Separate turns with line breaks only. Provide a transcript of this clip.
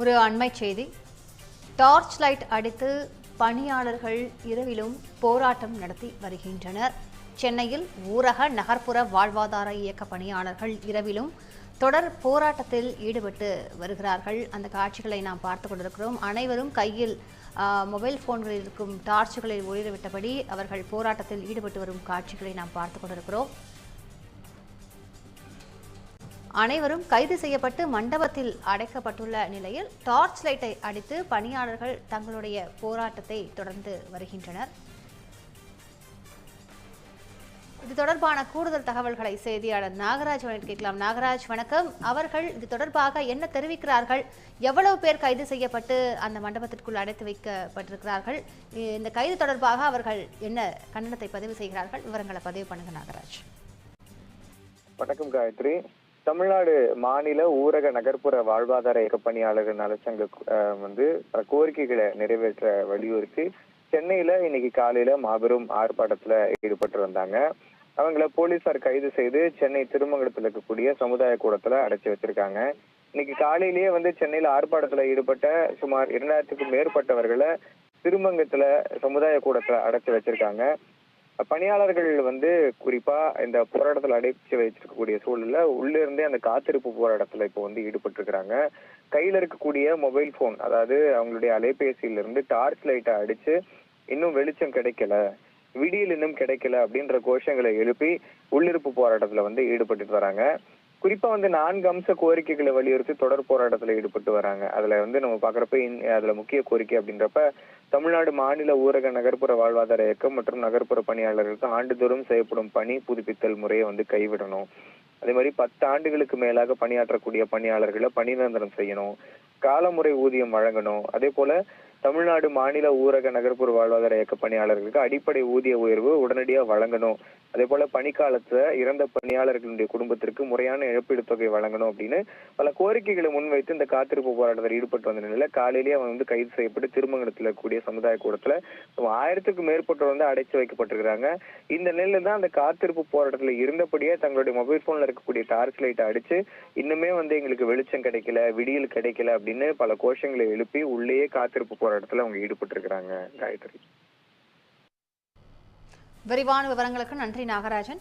ஒரு அண்மை செய்தி. டார்ச் லைட் அடித்து பணியாளர்கள் இரவிலும் போராட்டம் நடத்தி வருகின்றனர். சென்னையில் ஊரக நகர்ப்புற வாழ்வாதார இயக்க பணியாளர்கள் இரவிலும் தொடர் போராட்டத்தில் ஈடுபட்டு வருகிறார்கள். அந்த காட்சிகளை நாம் பார்த்து கொண்டிருக்கிறோம். அனைவரும் கையில் மொபைல் போன்களில் இருக்கும் டார்ச்சுகளை ஒளிரவிட்டபடி அவர்கள் போராட்டத்தில் ஈடுபட்டு வரும் காட்சிகளை நாம் பார்த்து கொண்டிருக்கிறோம். அனைவரும் கைது செய்யப்பட்டு மண்டபத்தில் அடைக்கப்பட்டுள்ள நிலையில் டார்ச் லைட்டை அடித்து பணியாளர்கள் தங்களுடைய போராட்டத்தை தொடர்ந்து வருகின்றனர். இது தொடர்பான கூடுதல் தகவல்களை செய்தியாளர் நாகராஜ் கேட்கலாம். நாகராஜ் வணக்கம். அவர்கள் இது தொடர்பாக என்ன தெரிவிக்கிறார்கள்? எவ்வளவு பேர் கைது செய்யப்பட்டு அந்த மண்டபத்திற்குள் அடைத்து வைக்கப்பட்டிருக்கிறார்கள்? இந்த கைது தொடர்பாக அவர்கள் என்ன கண்டனத்தை பதிவு செய்கிறார்கள்? விவரங்களை பதிவு பண்ணுங்க நாகராஜ்.
வணக்கம் காயத்ரி. தமிழ்நாடு மாநில ஊரக நகர்ப்புற வாழ்வாதார இயக்க பணியாளர்கள் நலச்சங்க அஹ், வந்து பல கோரிக்கைகளை நிறைவேற்ற வலியுறுத்தி சென்னையில இன்னைக்கு காலையில மாபெரும் ஆர்ப்பாட்டத்துல ஈடுபட்டு வந்தாங்க. அவங்கள போலீசார் கைது செய்து சென்னை திருமங்கலத்துல இருக்கக்கூடிய சமுதாய கூடத்துல அடைச்சு வச்சிருக்காங்க. இன்னைக்கு காலையிலேயே வந்து சென்னையில ஆர்ப்பாட்டத்துல ஈடுபட்ட சுமார் இரண்டாயிரத்துக்கும் மேற்பட்டவர்களை திருமங்கத்துல சமுதாய கூடத்துல அடைச்சு வச்சிருக்காங்க. பணியாளர்கள் வந்து குறிப்பா இந்த போராட்டத்தில் அடைச்சு வச்சிருக்கக்கூடிய சூழல்ல உள்ள இருந்தே அந்த காத்திருப்பு போராட்டத்துல இப்போ வந்து ஈடுபட்டு இருக்கிறாங்க கையில இருக்கக்கூடிய மொபைல் போன் அதாவது அவங்களுடைய அலைபேசியில இருந்து டார்ச் லைட்டை அடிச்சு இன்னும் வெளிச்சம் கிடைக்கல விடியல் இன்னும் கிடைக்கல அப்படின்ற கோஷங்களை எழுப்பி உள்ளிருப்பு போராட்டத்துல வந்து ஈடுபட்டுட்டு வராங்க. குறிப்பா வந்து நான்கு அம்ச கோரிக்கைகளை வலியுறுத்தி தொடர் போராட்டத்துல ஈடுபட்டு வராங்க. அதுல வந்து நம்ம பாக்குறப்ப இன்- அதுல முக்கிய கோரிக்கை அப்படின்றப்ப தமிழ்நாடு மாநில ஊரக நகர்ப்புற வாழ்வாதார இயக்கம் மற்றும் நகர்ப்புற பணியாளர்களுக்கு ஆண்டுதோறும் செய்யப்படும் பணி புதுப்பித்தல் முறையை வந்து கைவிடணும். அதே மாதிரி பத்து ஆண்டுகளுக்கு மேலாக பணியாற்றக்கூடிய பணியாளர்களை பணி நிரந்தரம் செய்யணும். காலமுறை ஊதியம் வழங்கணும். அதே போல தமிழ்நாடு மாநில ஊரக நகர்ப்புற வாழ்வாதார இயக்க பணியாளர்களுக்கு அடிப்படை ஊதிய உயர்வு உடனடியாக வழங்கணும். அதே போல பணிக்காலத்துல இறந்த பணியாளர்களுடைய குடும்பத்திற்கு முறையான இழப்பீடு தொகை வழங்கணும் அப்படின்னு பல கோரிக்கைகளை முன்வைத்து இந்த காத்திருப்பு போராட்டத்தில் ஈடுபட்டு வந்த நிலையில காலையிலேயே அவன் வந்து கைது செய்யப்பட்டு திருமங்கலத்தில் கூடிய சமுதாய கூடத்துல ஆயிரத்துக்கு மேற்பட்டோர் வந்து அடைச்சு வைக்கப்பட்டிருக்கிறாங்க. இந்த நிலையில தான் அந்த காத்திருப்பு போராட்டத்துல இருந்தபடியே தங்களுடைய மொபைல் போன்ல இருக்கக்கூடிய டார்ச் லைட்டை அடிச்சு இன்னுமே வந்து எங்களுக்கு வெளிச்சம் கிடைக்கல விடியல் கிடைக்கல அப்படின்னு பல கோஷங்களை எழுப்பி உள்ளேயே காத்திருப்பு போராட்டத்தில் அவங்க ஈடுபட்டு இருக்கிறாங்க காயத்ரி.
விரிவான விவரங்களுக்கு நன்றி நாகராஜன்.